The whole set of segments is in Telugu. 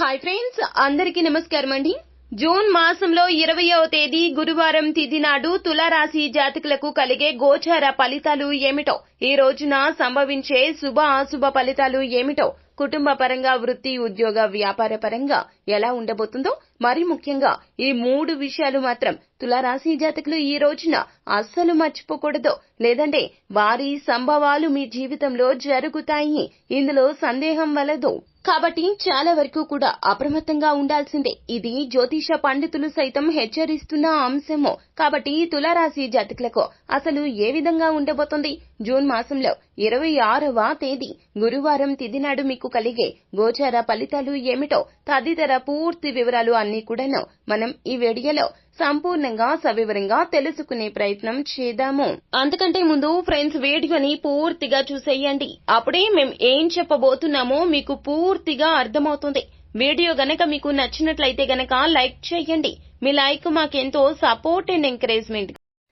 హాయ్ ఫ్రెండ్స్ అందరికీ నమస్కారం అండి. జూన్ మాసంలో ఇరవయవ తేదీ గురువారం తిథి నాడు తులారాశి జాతకులకు కలిగే గోచార ఫలితాలు ఏమిటో ఈ రోజున సంభవించే శుభ అశుభ ఫలితాలు ఏమిటో కుటుంబ పరంగా వృత్తి ఉద్యోగ వ్యాపార పరంగా ఎలా ఉండబోతుందో మరి ముఖ్యంగా ఈ మూడు విషయాలు మాత్రం తులారాశి జాతకులు ఈ రోజున అస్సలు మర్చిపోకూడదు. లేదంటే వారి సంభవాలు మీ జీవితంలో జరుగుతాయి. ఇందులో సందేహం వలదు. కాబట్టి చాలా వరకు కూడా అప్రమత్తంగా ఉండాల్సిందే. ఇది జ్యోతిష పండితులు సైతం హెచ్చరిస్తున్న అంశము. కాబట్టి తులారాశి జాతకులకు అసలు ఏ విధంగా ఉండబోతుంది? జూన్ మాసంలో ఇరవై ఆరవ తేదీ గురువారం తిథి నాడు మీకు కలిగే గోచార ఫలితాలు ఏమిటో తదితర పూర్తి వివరాలు అన్నీ కూడాను మనం ఈ వీడియోలో సంపూర్ణంగా సవివరంగా తెలుసుకునే ప్రయత్నం చేద్దాము. అంతకంటే ముందు ఫ్రెండ్స్ వీడియోని పూర్తిగా చూసేయండి. అప్పుడే మేం ఏం చెప్పబోతున్నామో మీకు పూర్తిగా అర్థమవుతుంది. వీడియో గనక మీకు నచ్చినట్లయితే గనక లైక్ చేయండి. మీ లైక్ మాకెంతో support and encouragement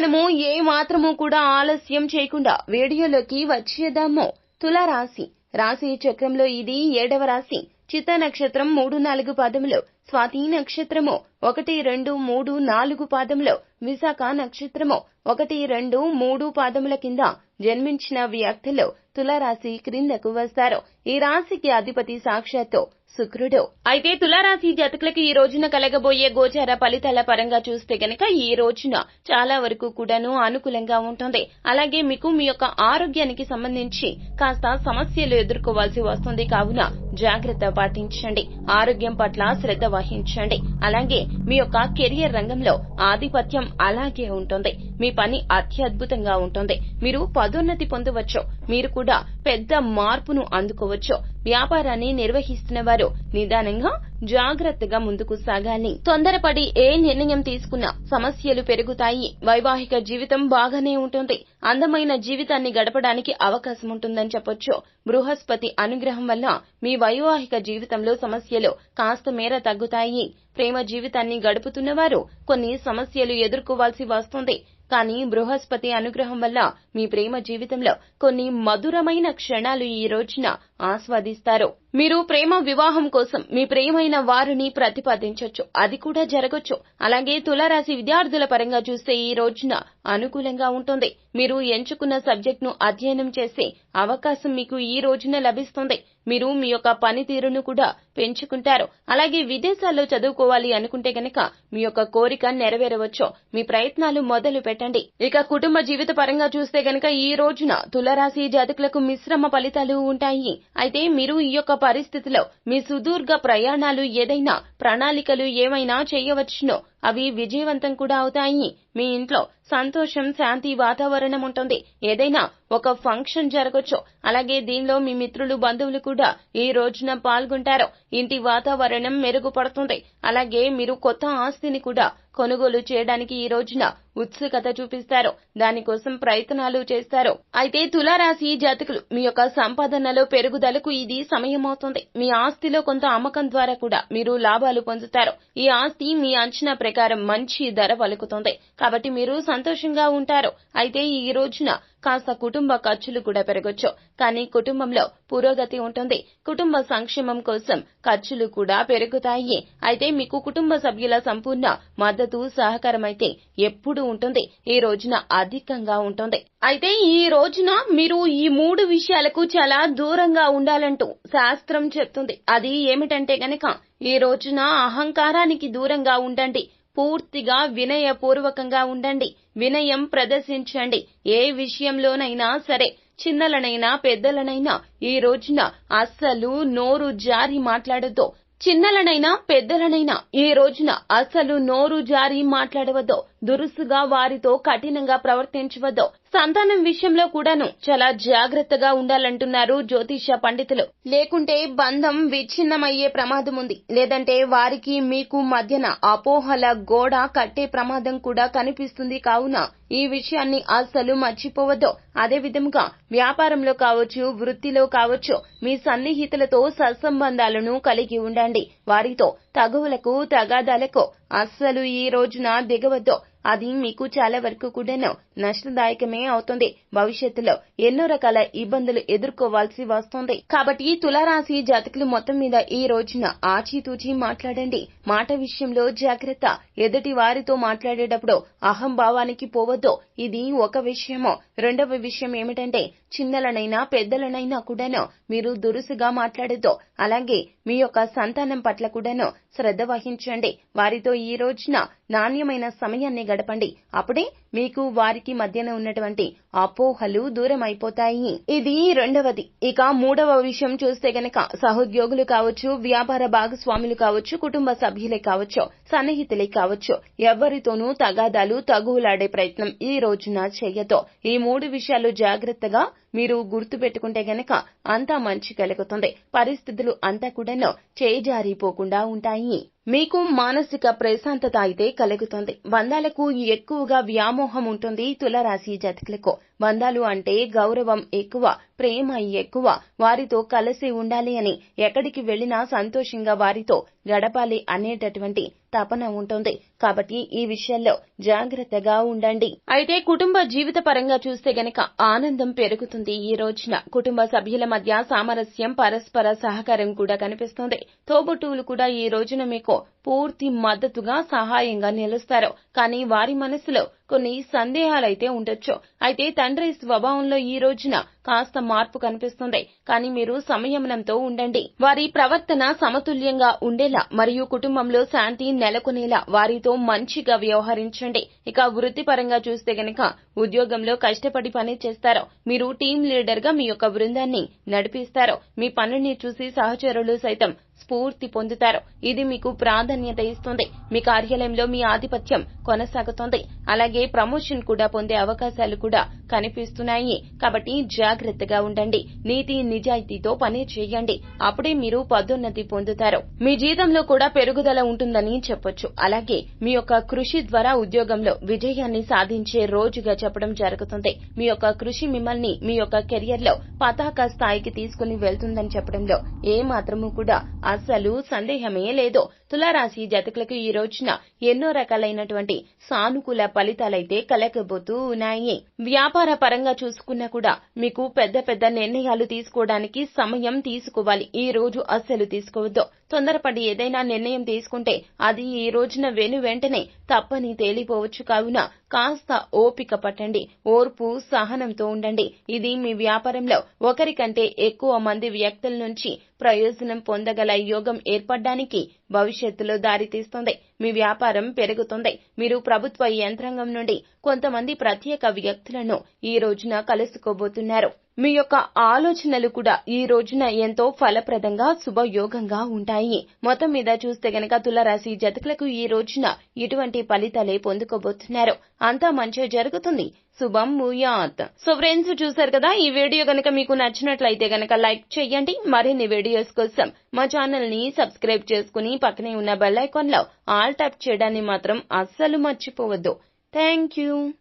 మనము ఏ మాత్రము కూడా ఆలస్యం చేయకుండా వీడియోలోకి వచ్చేద్దాము. తులారాశి. రాశి చక్రంలో ఇది ఏడవ రాశి. చిత్త నక్షత్రం మూడు నాలుగు పాదములు. స్వాతి నక్షత్రము ఒకటి రెండు మూడు నాలుగు పాదములు విశాఖ నక్షత్రము ఒకటి రెండు మూడు పాదముల కింద జన్మించిన వ్యక్తులు తులారాశి క్రిందకు వస్తారు. ఈ రాశికి అధిపతి సాక్షాత్తు శుక్రుడు. అయితే తులారాశి జాతకులకు ఈ రోజున కలగబోయే గోచార ఫలితాల పరంగా చూస్తే గనక ఈ రోజున చాలా వరకు కూడాను అనుకూలంగా ఉంటుంది. అలాగే మీకు మీ యొక్క ఆరోగ్యానికి సంబంధించి కాస్త సమస్యలు ఎదుర్కోవాల్సి వస్తుంది. కావున జాగ్రత్త పాటించండి. ఆరోగ్యం పట్ల శ్రద్ధ వహించండి. అలాగే మీ యొక్క కెరియర్ రంగంలో ఆధిపత్యం అలాగే ఉంటుంది. మీ పని అత్యద్భుతంగా ఉంటుంది. మీరు పదోన్నతి పొందవచ్చు. మీరు కూడా పెద్ద మార్పును అందుకోవచ్చు. వ్యాపారాన్ని నిర్వహిస్తున్న వారు నిదానంగా జాగ్రత్తగా ముందుకు సాగాలి. తొందరపడి ఏ నిర్ణయం తీసుకున్నా సమస్యలు పెరుగుతాయి. వైవాహిక జీవితం బాగానే ఉంటుంది. అందమైన జీవితాన్ని గడపడానికి అవకాశం ఉంటుందని చెప్పొచ్చు. బృహస్పతి అనుగ్రహం వల్ల మీ వైవాహిక జీవితంలో సమస్యలు కాస్త మేర తగ్గుతాయి. ప్రేమ జీవితాన్ని గడుపుతున్న వారు కొన్ని సమస్యలు ఎదుర్కోవాల్సి వస్తుంది. కానీ బృహస్పతి అనుగ్రహం వల్ల మీ ప్రేమ జీవితంలో కొన్ని మధురమైన క్షణాలు ఈ రోజున ఆస్వాదిస్తారు. మీరు ప్రేమ వివాహం కోసం మీ ప్రేమైన వారిని ప్రతిపాదించొచ్చు. అది కూడా జరగొచ్చు. అలాగే తులారాశి విద్యార్థుల పరంగా చూస్తే ఈ రోజున అనుకూలంగా ఉంటుంది. మీరు ఎంచుకున్న సబ్జెక్ట్ను అధ్యయనం చేసే అవకాశం మీకు ఈ రోజున లభిస్తుంది. మీరు మీ యొక్క పనితీరును కూడా పెంచుకుంటారు. అలాగే విదేశాల్లో చదువుకోవాలి అనుకుంటే గనక మీ యొక్క కోరిక నెరవేరవచ్చు. మీ ప్రయత్నాలు మొదలు పెట్టండి. ఇక కుటుంబ జీవిత పరంగా చూస్తే గనక ఈ రోజున తులరాశి జాతకులకు మిశ్రమ ఫలితాలు ఉంటాయి. అయితే మీరు ఈ యొక్క పరిస్థితిలో మీ సుదూర్ఘ ప్రయాణాలు ఏదైనా ప్రణాళికలు ఏమైనా చేయవచ్చునో అవి విజయవంతం కూడా అవుతాయి. మీ ఇంట్లో సంతోషం శాంతి వాతావరణం ఉంటుంది. ఏదైనా ఒక ఫంక్షన్ జరగొచ్చు. అలాగే దీనిలో మీ మిత్రులు బంధువులు కూడా ఈ రోజున పాల్గొంటారు. ఇంటి వాతావరణం మెరుగుపడుతుంది. అలాగే మీరు కొత్త ఆస్తిని కూడా కొనుగోలు చేయడానికి ఈ రోజున ఉత్సుకత చూపిస్తారు. దానికోసం ప్రయత్నాలు చేస్తారు. అయితే తులారాశి జాతకులు మీ యొక్క సంపాదనలో పెరుగుదలకు ఇది సమయం అవుతుంది మీ ఆస్తిలో కొంత అమ్మకం ద్వారా కూడా మీరు లాభాలు పొందుతారు. ఈ ఆస్తి మీ అంచనా ప్రకారం మంచి ధర పలుకుతుంది. కాబట్టి మీరు సంతోషంగా ఉంటారు. అయితే ఈ రోజున కాస్త కుటుంబ ఖర్చులు కూడా పెరగొచ్చు. కానీ కుటుంబంలో పురోగతి ఉంటుంది. కుటుంబ సంక్షేమం కోసం ఖర్చులు కూడా పెరుగుతాయి. అయితే మీకు కుటుంబ సభ్యుల సంపూర్ణ మద్దతు సహకారం అయితే ఎప్పుడు ఉంటుంది. ఈ రోజున అధికంగా ఉంటుంది. అయితే ఈ రోజున మీరు ఈ మూడు విషయాలకు చాలా దూరంగా ఉండాలంటూ శాస్త్రం చెప్తుంది. అది ఏమిటంటే గనక ఈ రోజున అహంకారానికి దూరంగా ఉండండి. పూర్తిగా వినయపూర్వకంగా ఉండండి. వినయం ప్రదర్శించండి. ఏ విషయంలోనైనా సరే చిన్నలనైనా పెద్దలనైనా ఈ రోజున అస్సలు నోరు జారి మాట్లాడద్దు. చిన్నలనైనా పెద్దలనైనా ఈ రోజున అసలు నోరు జారి మాట్లాడవద్దు. దురుసుగా వారితో కఠినంగా ప్రవర్తించవద్దు. సంతానం విషయంలో కూడాను చాలా జాగ్రత్తగా ఉండాలంటున్నారు జ్యోతిష పండితులు. లేకుంటే బంధం విచ్ఛిన్నమయ్యే ప్రమాదం ఉంది. లేదంటే వారికి మీకు మధ్యన అపోహల గోడ కట్టే ప్రమాదం కూడా కనిపిస్తుంది కావున ఈ విషయాన్ని అస్సలు మర్చిపోవద్దు. అదే విధముగా వ్యాపారంలో కావచ్చు వృత్తిలో కావచ్చు మీ సన్నిహితులతో సత్సంబంధాలను కలిగి ఉండండి. వారితో తగువులకు తగాదాలకు అస్సలు ఈ రోజున దిగవద్దు. అది మీకు చాలా వరకు కూడాను నష్టదాయకమే అవుతుంది. భవిష్యత్తులో ఎన్నో రకాల ఇబ్బందులు ఎదుర్కోవాల్సి వస్తుంది. కాబట్టి తులారాశి జాతకులు మొత్తం మీద ఈ రోజున ఆచితూచి మాట్లాడండి. మాట విషయంలో జాగ్రత్త. ఎదుటి వారితో మాట్లాడేటప్పుడు అహంభావానికి పోవద్దు. ఇది ఒక విషయము. రెండవ విషయం ఏమిటంటే చిన్నలనైనా పెద్దలనైనా కూడాను మీరు దురుసుగా మాట్లాడద్దు. అలాగే మీ యొక్క సంతానం పట్ల కూడాను శ్రద్ధ వహించండి. వారితో ఈ రోజున నాణ్యమైన సమయాన్ని గడపండి. అప్పుడే మీకు వారికి మధ్యన ఉన్నటువంటి అపోహలు దూరం అయిపోతాయి ఇది రెండవది. ఇక మూడవ విషయం చూస్తే గనక సహోద్యోగులు కావచ్చు వ్యాపార భాగస్వాములు కావచ్చు కుటుంబ సభ్యులే కావచ్చు సన్నిహితులే కావచ్చు ఎవరితోనూ తగాదాలు తగువులాడే ప్రయత్నం ఈ రోజున చేయతో. ఈ మూడు విషయాలు జాగ్రత్తగా మీరు గుర్తు పెట్టుకుంటే గనక అంతా మంచి కలుగుతుంది. పరిస్థితులు అంతా కూడాను చేజారిపోకుండా ఉంటాయి. మీకు మానసిక ప్రశాంతత అయితే కలుగుతుంది. బంధాలకు ఎక్కువగా వ్యామోహం ఉంటుంది. తులరాశి జాతకులకు. బంధాలు అంటే గౌరవం ఎక్కువ ప్రేమ ఎక్కువ. వారితో కలిసి ఉండాలి అని ఎక్కడికి వెళ్ళినా సంతోషంగా వారితో గడపాలి అనేటటువంటి తపన ఉంటుంది. కాబట్టి ఈ విషయాల్లో జాగ్రత్తగా ఉండండి. అయితే కుటుంబ జీవిత పరంగా చూస్తే గనక ఆనందం పెరుగుతుంది. ఈ రోజున కుటుంబ సభ్యుల మధ్య సామరస్యం పరస్పర సహకారం కూడా కనిపిస్తుంది. తోబుట్టువులు కూడా ఈ రోజున మీకు పూర్తి మద్దతుగా సహాయంగా నిలుస్తారు. కానీ వారి మనసులో కొన్ని సందేహాలైతే ఉండొచ్చు. అయితే తండ్రి స్వభావంలో ఈ రోజున కాస్త మార్పు కనిపిస్తుంది. కానీ మీరు సంయమనంతో ఉండండి. వారి ప్రవర్తన సమతుల్యంగా ఉండేలా మరియు కుటుంబంలో శాంతి నెలకొనేలా వారితో మంచిగా వ్యవహరించండి. ఇక వృత్తిపరంగా చూస్తే గనక ఉద్యోగంలో కష్టపడి పని చేస్తారు. మీరు టీం లీడర్గా మీ యొక్క బృందాన్ని నడిపిస్తారు. మీ పనుల్ని చూసి సహచరులు సైతం స్ఫూర్తి పొందుతారు. ఇది మీకు ప్రాధాన్యత ఇస్తుంది. మీ కార్యాలయంలో మీ ఆధిపత్యం కొనసాగుతుంది. అలాగే ప్రమోషన్ కూడా పొందే అవకాశాలు కూడా కనిపిస్తున్నాయి. కాబట్టి జాగ్రత్తగా ఉండండి. నీతి నిజాయితీతో పని చేయండి. అప్పుడే మీరు పదోన్నతి పొందుతారు. మీ జీతంలో కూడా పెరుగుదల ఉంటుందని చెప్పొచ్చు. అలాగే మీ యొక్క కృషి ద్వారా ఉద్యోగంలో విజయాన్ని సాధించే రోజుగా చెప్పడం జరుగుతుంది. మీ యొక్క కృషి మిమ్మల్ని మీ యొక్క కెరియర్లో పతాక స్థాయికి తీసుకుని వెళ్తుందని చెప్పడంలో ఏ మాత్రము కూడా అస్సలు సందేహమే లేదు. తులారాశి జాతకులకు ఈ రోజున ఎన్నో రకాలైనటువంటి సానుకూల ఫలితాలైతే కలగబోతూ ఉన్నాయి. వ్యాపార పరంగా చూసుకున్నా కూడా మీకు పెద్ద పెద్ద నిర్ణయాలు తీసుకోవడానికి సమయం తీసుకోవాలి. ఈ రోజు అస్సలు తీసుకోవద్దు. తొందరపడి ఏదైనా నిర్ణయం తీసుకుంటే అది ఈ రోజున వెను వెంటనే తప్పని తేలిపోవచ్చు కావున కాస్త ఓపిక పట్టండి. ఓర్పు సహనంతో ఉండండి. ఇది మీ వ్యాపారంలో ఒకరికంటే ఎక్కువ మంది వ్యక్తుల నుంచి ప్రయోజనం పొందగల యోగం ఏర్పడడానికి భవిష్యత్తులో దారితీస్తుంది మీ వ్యాపారం పెరుగుతుంది. మీరు ప్రభుత్వ యంత్రాంగం నుండి కొంతమంది ప్రత్యేక వ్యక్తులను ఈ రోజున కలుసుకోబోతున్నారు. మీ యొక్క ఆలోచనలు కూడా ఈ రోజున ఎంతో ఫలప్రదంగా శుభయోగంగా ఉంటాయి. మొత్తం మీద చూస్తే గనక తులరాశి జతకులకు ఈ రోజున ఇటువంటి ఫలితాలే పొందుకోబోతున్నారు. అంతా మంచి జరుగుతుంది. శుభం ముయాత్ సో ఫ్రెండ్స్ చూసారు కదా ఈ వీడియో గనక మీకు నచ్చినట్లయితే గనక లైక్ చేయండి. మరిన్ని వీడియోస్ కోసం మా ఛానల్ని సబ్స్క్రైబ్ చేసుకుని పక్కనే ఉన్న బెల్ ఐకాన్లో ఆల్ ట్యాప్ చేయడాన్ని మాత్రం అస్సలు మర్చిపోవద్దు. Thank you